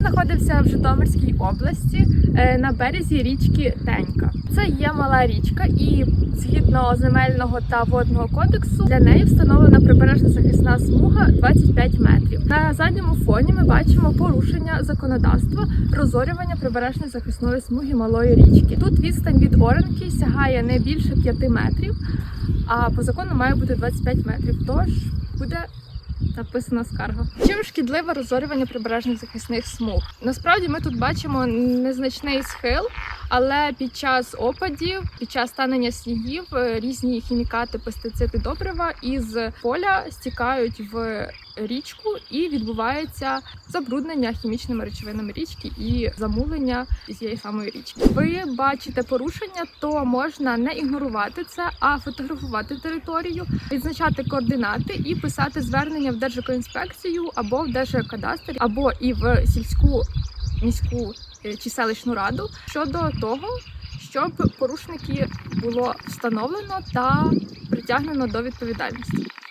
знаходився в Житомирській області е, на березі річки Тенька. Це є мала річка, і згідно земельного та водного кодексу для неї встановлена прибережна захисна смуга 25 метрів. На задньому фоні ми бачимо порушення законодавства розорювання прибережної захисної смуги малої річки. Тут відстань від Оренки сягає не більше 5 метрів, а по закону має бути 25 метрів. Тож буде написана скарга. Чим шкідливе розорювання прибережних захисних смуг? Насправді ми тут бачимо незначний схил, але під час опадів, під час станення снігів, е, різні хімікати, пестициди, добрива із поля стікають в річку і відбувається забруднення хімічними речовинами річки і замулення цієї самої річки. Ви бачите порушення, то можна не ігнорувати це, а фотографувати територію, відзначати координати і писати звернення в Держекоінспекцію або в Держкадастр, або і в сільську міську чи селищну раду щодо того, щоб порушники було встановлено та притягнено до відповідальності.